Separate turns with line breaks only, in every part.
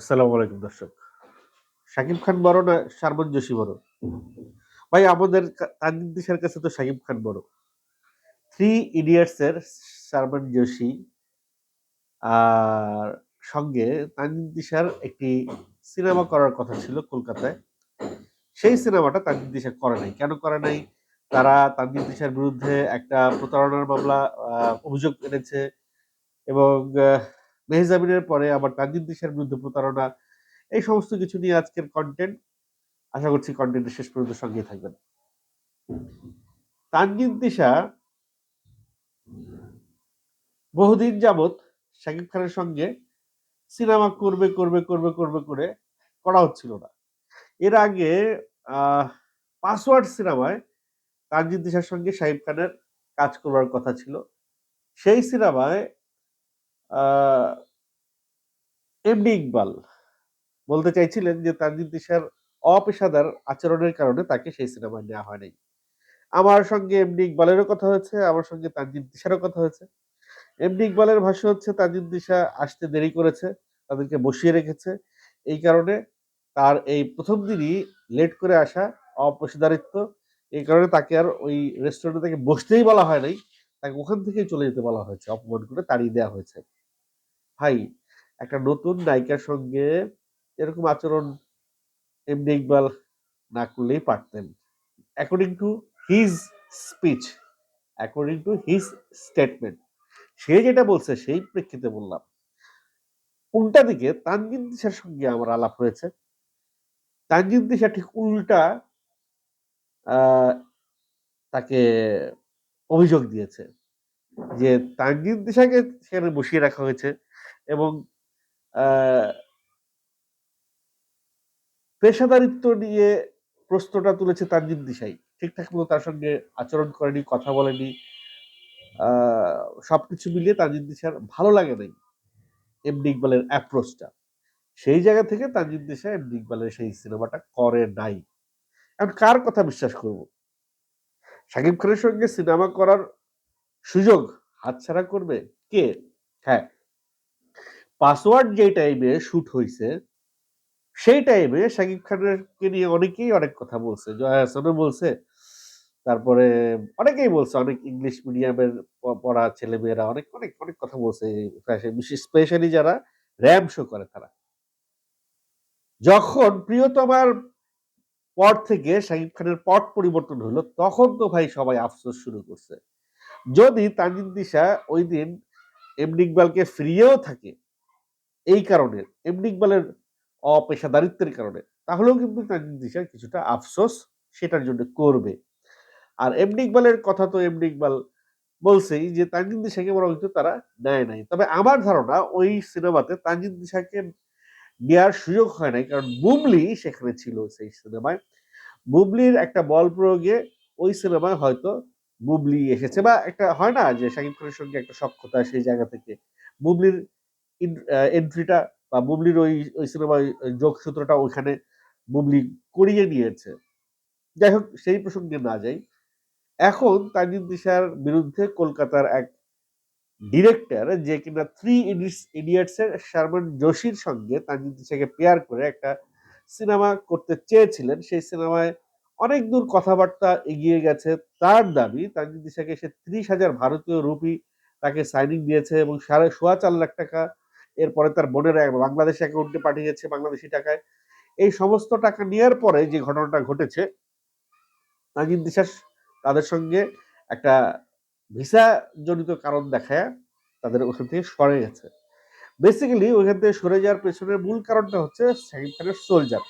আসসালামু আলাইকুম, দর্শক। শাকিব খান বড় না জোশী বড়? ভাই, আমাদের তানজিম দিশার কাছে তো শাকিব খান বড়। থ্রি ইডিয়টস এর শারমন জোশী আর সঙ্গে তানজিম দিশার একটি সিনেমা করার কথা ছিল কলকাতায়। সেই সিনেমাটা তানজিম দিশা করে নাই। কেন করে নাই? তারা তানজিম দিশার বিরুদ্ধে একটা প্রতারণার মামলা অভিযোগ এনেছে এবং মেহজাবিনের পরে আবার তানজিম দিশার বিরুদ্ধে প্রতারণা, এই সমস্ত কিছু নিয়ে আজকের কন্টেন্ট আশা করছি কন্টেন্টের শেষ পর্যন্ত সঙ্গে থাকবেন। তানজিম দিশা বহুদিন যাবত শাকিব খানের সঙ্গে সিনেমা করবে করবে করবে করবে, করে করা হচ্ছিল না। এর আগে পাসওয়ার্ড সিনেমায় তানজিম দিশার সঙ্গে শাহিব খানের কাজ করবার কথা ছিল। সেই সিনেমায় এমডি ইকবাল বলতে চাইছিলেন যে তানজিম দিশার অপেশাদার আচরণের কারণে তাকে সেই সিনেমায় নেওয়া হয় নাই। আমার সঙ্গে এমডি ইকবালেরও কথা হয়েছে, আমার সঙ্গে তানজিম দিশারও কথা হয়েছে। এমডি ইকবালের ভাষ্য হচ্ছে, তানজিম দিশা আসতে দেরি করেছে, তাদেরকে বসিয়ে রেখেছে। এই কারণে তার এই প্রথম দিনই লেট করে আসা অপেশাদারিত্ব, এই কারণে তাকে আর ওই রেস্টুরেন্টে তাকে বসতেই বলা হয় নাই, তাকে ওখান থেকেই চলে যেতে বলা হয়েছে, অপমান করে তাড়িয়ে দেওয়া হয়েছে। ভাই, একটা নতুন নায়িকার সঙ্গে এরকম আচরণ এমনি ইকবাল না করলেই পারতেন। According to his speech according to his statement সে যেটা বলছে সেই প্রেক্ষিতে বললাম। উল্টা দিকে তানজিন দিশার সঙ্গে আমার আলাপ হয়েছে। তানজিন দিশা ঠিক উল্টা তাকে অভিযোগ দিয়েছে যে তানজিন দিশাকে সেখানে বসিয়ে রাখা হয়েছে। এবং পেশাদারিত্ব নিয়ে প্রশ্নটা তুলেছে তানজিম দিশাই। ঠিকঠাক মতো তার সঙ্গে আচরণ করেনি কথা বলেনি। আহ, সবকিছু মিলিয়ে তানজিম দিশার ভালো লাগে নাই এমডি ইকবালের অ্যাপ্রোচটা সেই জায়গা থেকে তানজিম দিশা এমডি ইকবালের সেই সিনেমাটা করে নাই। এখন কার কথা বিশ্বাস করব? শাকিব খানের সঙ্গে সিনেমা করার সুযোগ হাতছাড়া করবে কে? হ্যাঁ পাসওয়ার্ড যে টাইমে শুট হয়েছে সেই টাইমে শাকিব খানেরকে নিয়ে অনেকেই অনেক কথা বলছে। জয়া হাসানও বলছে, তারপরে অনেকেই বলছে, অনেক ইংলিশ মিডিয়ামের পড়া ছেলেমেয়েরা অনেক অনেক অনেক কথা বলছে স্পেশালি যারা র্যাম শো করে তারা। যখন প্রিয়তমার পর থেকে শাকিব খানের পট পরিবর্তন হলো, তখন তো ভাই সবাই আফসোস শুরু করছে। যদি তানজিম দিশা ওই দিন এমডি ইকবালকে ফিরিয়েও থাকে এই কারণে এমডি ইকবালের অপেশাদারিত্বের কারণে, তাহলেও কিন্তু তানজিম দিশা কিছুটা আফসোস সেটার জন্য করবে। আর এমডি ইকবালের কথা তো এমডি ইকবাল বলছেই যে তানজিম দিশাকে বলা হয়তো তারা নেয় নাই। তবে আমার ধারণা ওই সিনেমাতে তানজিম দিশাকে নেওয়ার সুযোগ হয় নাই, কারণ বুবলি সেখানে ছিল সেই সিনেমায়। বুবলির একটা বল প্রয়োগে ওই সিনেমায় হয়তো বুবলি এসেছে বা একটা হয় না যে, শাকিব খানের সঙ্গে একটা সক্ষতা সেই জায়গা থেকে। বুবলির এন্ট্রিটা বা বুবলির ওই ওই সিনেমায় যোগসূত্রটা ওইখানে বুবলি করিয়ে নিয়েছে। যাই হোক, সেই প্রসঙ্গে না যাই। এখন তানজিম দিশার বিরুদ্ধে কলকাতার এক ডিরেক্টর যে কিনা থ্রি ইডিয়টস এর শারমান জোশীর সঙ্গে তানজিম দিশাকে পেয়ার করে একটা সিনেমা করতে চেয়েছিলেন। সেই সিনেমায় অনেক দূর কথাবার্তা এগিয়ে গেছে। তার দাবি, তানজিম দিশাকে সে ত্রিশ হাজার ভারতীয় রুপি তাকে সাইনিং দিয়েছে এবং সাড়ে সোয়া চার লাখ টাকা এরপরে তার বোনের বাংলাদেশ অ্যাকাউন্টে পাঠিয়েছে বাংলাদেশি টাকায়। এই সমস্ত টাকা নেওয়ার পরে যে ঘটনাটা ঘটেছে তানজিম দিশা তাদের সঙ্গে একটা ভিসা জনিত কারণ দেখায়, তাদের ওখান থেকে সরে গেছে। বেসিক্যালি ওইখান থেকে সরে যাওয়ার পেছনের মূল কারণটা হচ্ছে শাহিদ খানের soldier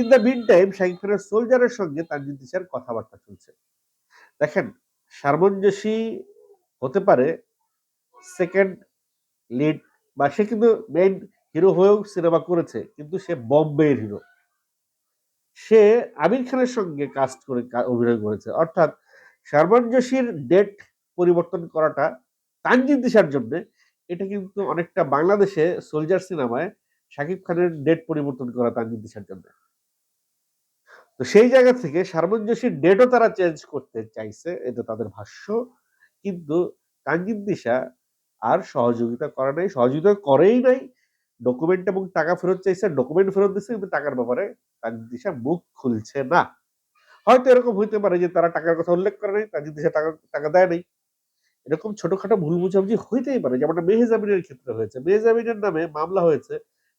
in the mean time Shahid খানের সোলজারের সঙ্গে তানজিদ দিশার কথাবার্তা চলছে। দেখেন সামঞ্জস্যী হতে পারে সেকেন্ড লিড বা সে কিন্তু মেইন হিরো হয়েও সিনেমা করেছে, কিন্তু সে বম্বের হিরো সে আমির খানের সঙ্গে কাস্ট করে অভিনয় করেছে। অর্থাৎ শারমান জোশীর ডেট পরিবর্তন করাটা তানজিদ দিশার জন্য, এটা কিন্তু অনেকটা বাংলাদেশে সোলজার সিনেমায় শাকিব খানের ডেট পরিবর্তন করা তানজিদ দিশার জন্য। তো সেই জায়গা থেকে শারমান জোশীর ডেটও তারা চেঞ্জ করতে চাইছে, এটা তাদের ভাষ্য। কিন্তু তানজিদ দিশা আর সহযোগিতা করা নাই, সহযোগিতা করেই নাই। ডকুমেন্ট এবং টাকা ফেরত চাইছে ডকুমেন্ট ফেরত দিচ্ছে কিন্তু টাকার ব্যাপারে দিশা মুখ খুলছে না। হয়তো এরকম হইতে পারে যে তারা টাকার কথা উল্লেখ করে নাই দিশা টাকা টাকা দেয় নাই। এরকম ছোটখাটো ভুল বুঝাবুঝি হইতেই পারে যেমন মেহেজাবিনের ক্ষেত্রে হয়েছে। মেহেজাবিনের নামে মামলা হয়েছে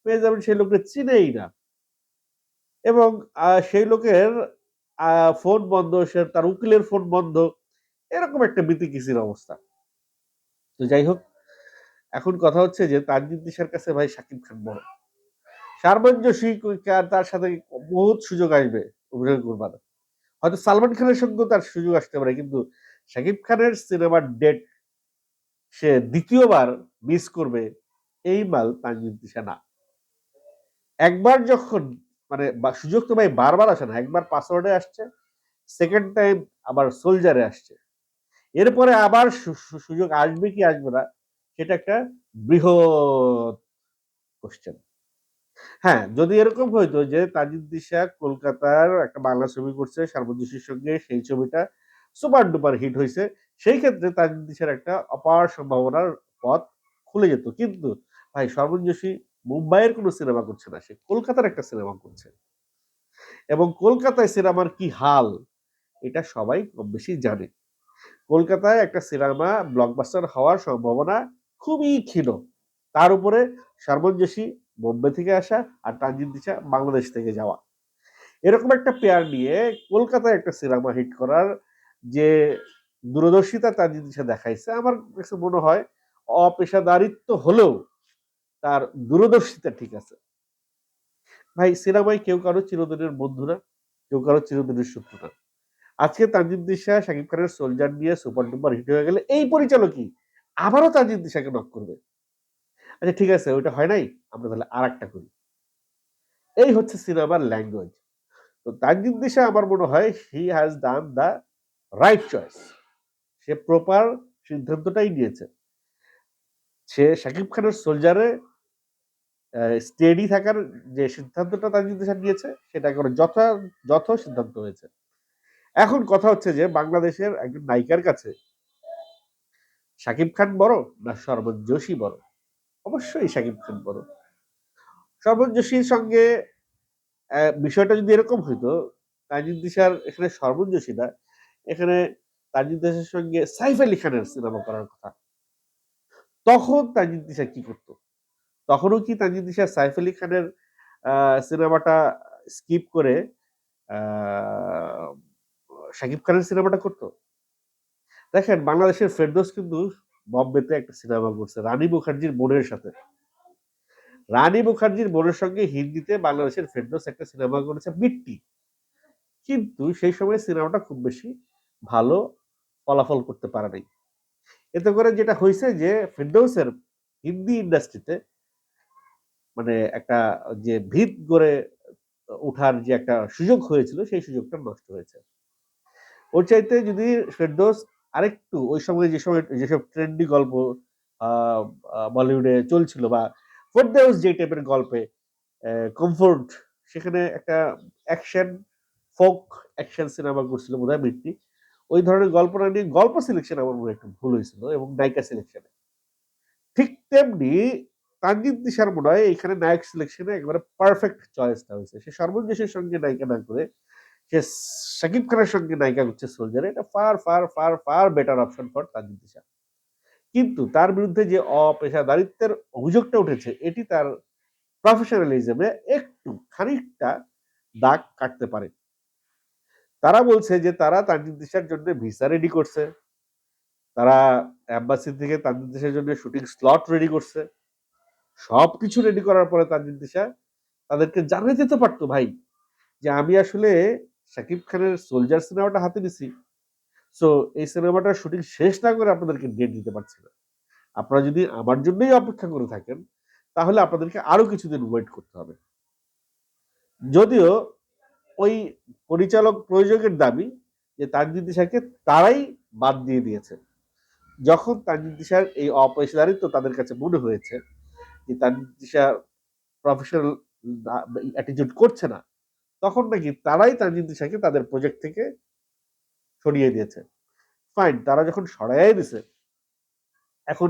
মেহেজাবিন সেই লোককে চিনেই না। এবং সেই লোকের ফোন বন্ধ, সে তার উকিলের ফোন বন্ধ, এরকম একটা বিতিকিসির অবস্থা। তো যাই হোক এখন কথা হচ্ছে যে তানজিদ দিশার কাছে ভাই সাকিব খান বড়। সামঞ্জস্য তার সাথে বহুত সুযোগ আসবে অভিনয় করবার। হয়তো সালমান খানের সঙ্গে তার সুযোগ আসতে পারে, কিন্তু শাকিব খানের সিনেমার ডেট সে দ্বিতীয়বার মিস করবে এই মাল তানজিদ দিশা না। একবার যখন মানে সুযোগ তো ভাই বারবার আসে না, একবার পাসওয়ার্ডে আসছে সেকেন্ড টাইম আবার সোলজারে আসছে। এরপরে আবার সুযোগ আসবে কি আসবে না সেটা একটা বৃহৎ কোশ্চেন হ্যাঁ যদি এরকম হইতো যে তাজিদ দিশা কলকাতার একটা বাংলা ছবি করছে সার্বজনীর সঙ্গে সেই ছবিটা সুপার ডুপার হিট হয়েছে সেই ক্ষেত্রে তাজিদ দিশার একটা অপার সম্ভাবনার পথ খুলে যেত। কিন্তু ভাই সর্বজসী মুম্বাইয়ের কোনো সিনেমা করছে না, সে কলকাতার একটা সিনেমা করছে। এবং কলকাতায় সিনেমার কি হাল, এটা সবাই কম বেশি জানে। কলকাতায় একটা সিনেমা ব্লকবাস্টার হওয়ার সম্ভাবনা খুবই ক্ষীণ। তার উপরে সার্বজসী বোম্বে থেকে আসা আর তানজিদ দিশা বাংলাদেশ থেকে যাওয়া। এরকম একটা পেয়ার নিয়ে কলকাতায় একটা সিনেমা হিট করার যে দূরদর্শিতা তানজিদ দিশা দেখাইছে, আমার কাছে মনে হয় অপেশাদারিত্ব হলেও তার দূরদর্শিতা ঠিক আছে। ভাই, সিনেমায় কেউ কারও চিরদিনের বন্ধু না, কেউ কারও চিরদিনের শত্রু না। আজকে তানজিদ দিশা, শাকিব খানের সোলজার নিয়ে সুপার ডুপার হিট হয়ে গেলে এই পরিচালকই আবারও তানজিদ দিশাকে নক করবে। আচ্ছা ঠিক আছে, ওইটা হয় নাই? আমরা তাহলে আর একটা করি। এই হচ্ছে সিনেমার ল্যাঙ্গুয়েজ তো তানজিদ দিশা আমার মনে হয় he has done the right choice say proper সিদ্ধান্তটাই নিয়েছে। সে শাকিব খানের সোলজারে স্টেডি থাকার যে সিদ্ধান্তটা তানজিদ দিশা নিয়েছে, সেটা একেবারে যথা যথ সিদ্ধান্ত হয়েছে। এখন কথা হচ্ছে যে বাংলাদেশের একজন নায়িকার কাছে শাকিব খান বড় না সর্বন যোশী বড়? অবশ্যই সাকিব খান বড়। সর্বন যোশীর সঙ্গে বিষয়টা যদি এরকম হইতো, তাজিদ দিশার এখানে সর্বন যোশী না, এখানে তাজিদ দিশার সঙ্গে সাইফ আলী খানের সিনেমা করার কথা। তখন তাজিদ দিশা কি করতো? তখনও কি তাজিদ দিশা সাইফ আলী খানের সিনেমাটা স্কিপ করে শাকিব খানের সিনেমাটা করতো? দেখেন, বাংলাদেশের ফেরদোস কিন্তু বম্বেতে একটা সিনেমা করছে, রানী মুখার্জির বোনের সাথে। রানী মুখার্জির বোনের সঙ্গে হিন্দিতে বাংলাদেশের ফেরদৌস একটা সিনেমা করেছে, মিট্টি। কিন্তু সেই সময় সিনেমাটা খুব বেশি ভালো ফলাফল করতে পারে নাই। এতে করে যেটা হয়েছে যে, ফেরদৌসের হিন্দি ইন্ডাস্ট্রিতে মানে একটা যে ভিত গড়ে ওঠার যে একটা সুযোগ হয়েছিল, সেই সুযোগটা নষ্ট হয়েছে। ওর চাইতে যদি ফেরদৌস আরেকটু, ওই সময় যে সময় যেসব ট্রেন্ডি গল্প বলিউডে চলছিল বা ফেরদৌস যে টাইপের গল্পে কমফোর্ট সেখানে একটা অ্যাকশন ফোক অ্যাকশন সিনেমা করছিল বোধ হয় মিট্টি। ওই ধরনের গল্প না নিয়ে গল্প সিলেকশন আমার মনে একটু ভুল হয়েছিল এবং নায়িকা সিলেকশনে ঠিক তেমনি তানজিদ দিশার মনে হয় এখানে নায়ক সিলেকশনে একেবারে পারফেক্ট চয়েসটা হয়েছে। সে সর্বদেশের সঙ্গে নায়িকা না করে সে শাকিব খানের সঙ্গে নায়িকা করছে সোলজার এটা far far far far better option for Tanjid Disha কিন্তু তার বিরুদ্ধে যে অপেশাদারিত্বের অভিযোগটা উঠেছে, এটি তার প্রফেশনালিজমে একটু খানিকটা দাগ কাটতে পারে। তারা বলছে যে তারা তানজিদ দিশার জন্য ভিসা রেডি করছে, তারা অ্যাম্বাসি থেকে তানজিদ দিশার জন্য শুটিং স্লট রেডি করছে। সব কিছু রেডি করার পরে তানজিদ দিশা তাদেরকে জানিয়ে যেতে পারতো ভাই, যে আমি আসলে শাকিব খানের সোলজার সিনেমাটা হাতে নিছি। সো এই সিনেমাটার শুটিং শেষ না করে আপনাদেরকে ডেট দিতে পারছি না। আপনারা যদি আমার জন্যই অপেক্ষা করে থাকেন, তাহলে আপনাদেরকে আরও কিছুদিন ওয়েট করতে হবে। যদিও ওই পরিচালক প্রয়োজকের দাবি যে তানজিদ দিশাকে তারাই বাদ দিয়ে দিয়েছে। যখন তানজিদ দিশার এই অপেশাদারিত্ব তাদের কাছে মনে হয়েছে যে তানজিদ দিশা প্রফেশনাল অ্যাটিটিউড করছে না তখন নাকি তারাই তানজিদ দিশাকে তাদের প্রজেক্ট থেকে সরিয়ে দিয়েছে। ফাইন তারা যখন সরাই দিছে, এখন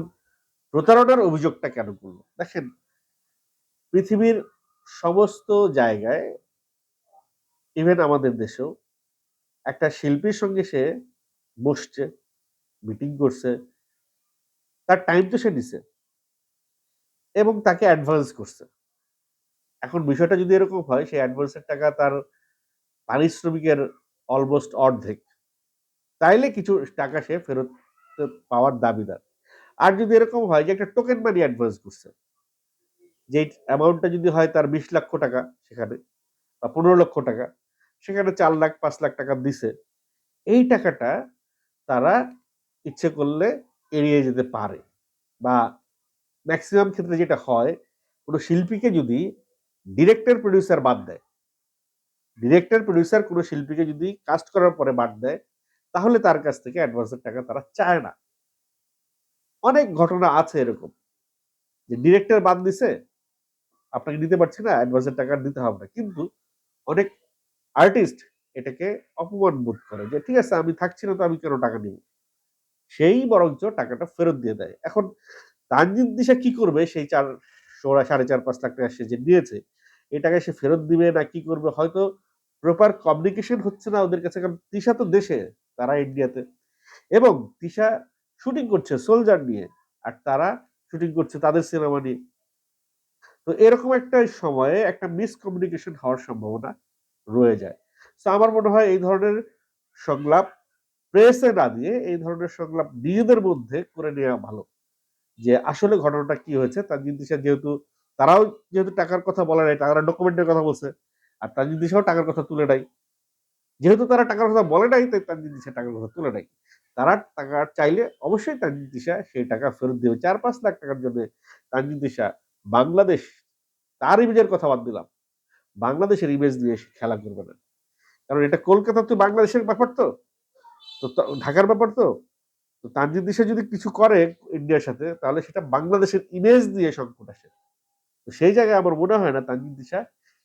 প্রতারণার অভিযোগটা কেন করল? দেখেন, পৃথিবীর সমস্ত জায়গায় ইভেন আমাদের দেশেও, একটা শিল্পীর সঙ্গে সে বসছে মিটিং করছে, তার টাইম তো সে নিছে, এবং তাকে অ্যাডভান্স করছে। এখন বিষয়টা যদি এরকম হয়, সেই অ্যাডভান্সের টাকা তার পারিশ্রমিকের অলমোস্ট অর্ধেক। তাইলে কিছু টাকা সে ফেরত পাওয়ার দাবিদার। আর যদি এরকম হয় যে একটা টোকেন মানি অ্যাডভান্স করছে যে অ্যামাউন্টটা যদি হয় তার বিশ লক্ষ টাকা সেখানে বা পনেরো লক্ষ টাকা, সেখানে চার লাখ, পাঁচ লাখ টাকা দিছে, এই টাকাটা তারা ইচ্ছে করলে এড়িয়ে যেতে পারে। বা ম্যাক্সিমাম ক্ষেত্রে যেটা হয়, কোনো শিল্পীকে যদি ডিরেক্টর প্রডিউসার বাদ দেয়। ডিরেক্টর প্রডিউসার কোনো শিল্পীকে যদি কাস্ট করার পরে বাদ দেয়, তাহলে তার কাছ থেকে অ্যাডভান্সের টাকা তারা চায় না। অনেক ঘটনা আছে এরকম। যে ডিরেক্টর বাদ দিছে, আপনাকে দিতে পারছি না অ্যাডভান্সের টাকা দিতে হবে না। কিন্তু অনেক আর্টিস্ট এটাকে অপমান বোধ করে যে, ঠিক আছে, আমি থাকছি না তো আমি কেন টাকা নিব? সেই বরঞ্চ টাকাটা ফেরত দিয়ে দেয়। এখন তানজিন দিশা কি করবে, সেই চার সোয়া সাড়ে চার, পাঁচ লাখ টাকা সে যে নিয়েছে এই টাকা সে ফেরত দিবে না, কি করবে? হয়তো প্রপার কমিউনিকেশন হচ্ছে না ওদের কাছে, কারণ তিশা তো দেশে, তারা ইন্ডিয়াতে এবং তিশা শুটিং করছে সোলজার নিয়ে, আর তারা শুটিং করছে তাদের সিনেমা নিয়ে। তো এরকম একটা সময়ে একটা মিসকমিউনিকেশন হওয়ার সম্ভাবনা রয়ে যায়। তো আমার মনে হয় এই ধরনের সংলাপ প্রেসে না দিয়ে, এই ধরনের সংলাপ নিজেদের মধ্যে করে নেওয়া ভালো। যে আসলে ঘটনাটা কি হয়েছে তানজিন দিশা যেহেতু তারাও যেহেতু টাকার কথা বলে নাই, তারা ডকুমেন্টের কথা বলছে, আর তানজিন দিশাও টাকার কথা তুলে নাই। যেহেতু তারা টাকার কথা বলে নাই, তাই তানজিন দিশা টাকার কথা তুলে নাই। তারা টাকা চাইলে অবশ্যই তানজিন দিশা সেই টাকা ফেরত দেবে। চার পাঁচ লাখ টাকার জন্য তানজিন দিশা বাংলাদেশ তার ইমেজের কথা বাদ দিলাম। বাংলাদেশের ইমেজ সে খেলা করবে না। কারণ এটা কলকাতা তো বাংলাদেশের ব্যাপার তো তা- ঢাকার ব্যাপার তো। তো তানজিদ দিশা যদি কিছু করে ইন্ডিয়ার সাথে, তাহলে সেটা বাংলাদেশের ইমেজ দিয়ে সংকট আসে। তো সেই জায়গায় আমার মনে হয় না তানজিদ দিশা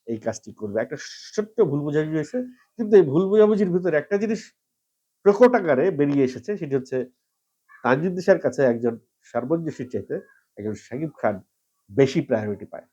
এই কাজটি করবে। একটা ছোট্ট ভুল বোঝাবুঝি হয়েছে, কিন্তু এই ভুল বোঝাবুঝির ভিতরে একটা জিনিস প্রকট আকারে বেরিয়ে এসেছে, সেটি হচ্ছে তানজিদ দিশার কাছে একজন সার্বজনীয় চাইতে একজন শাকিব খান বেশি প্রায়োরিটি পায়।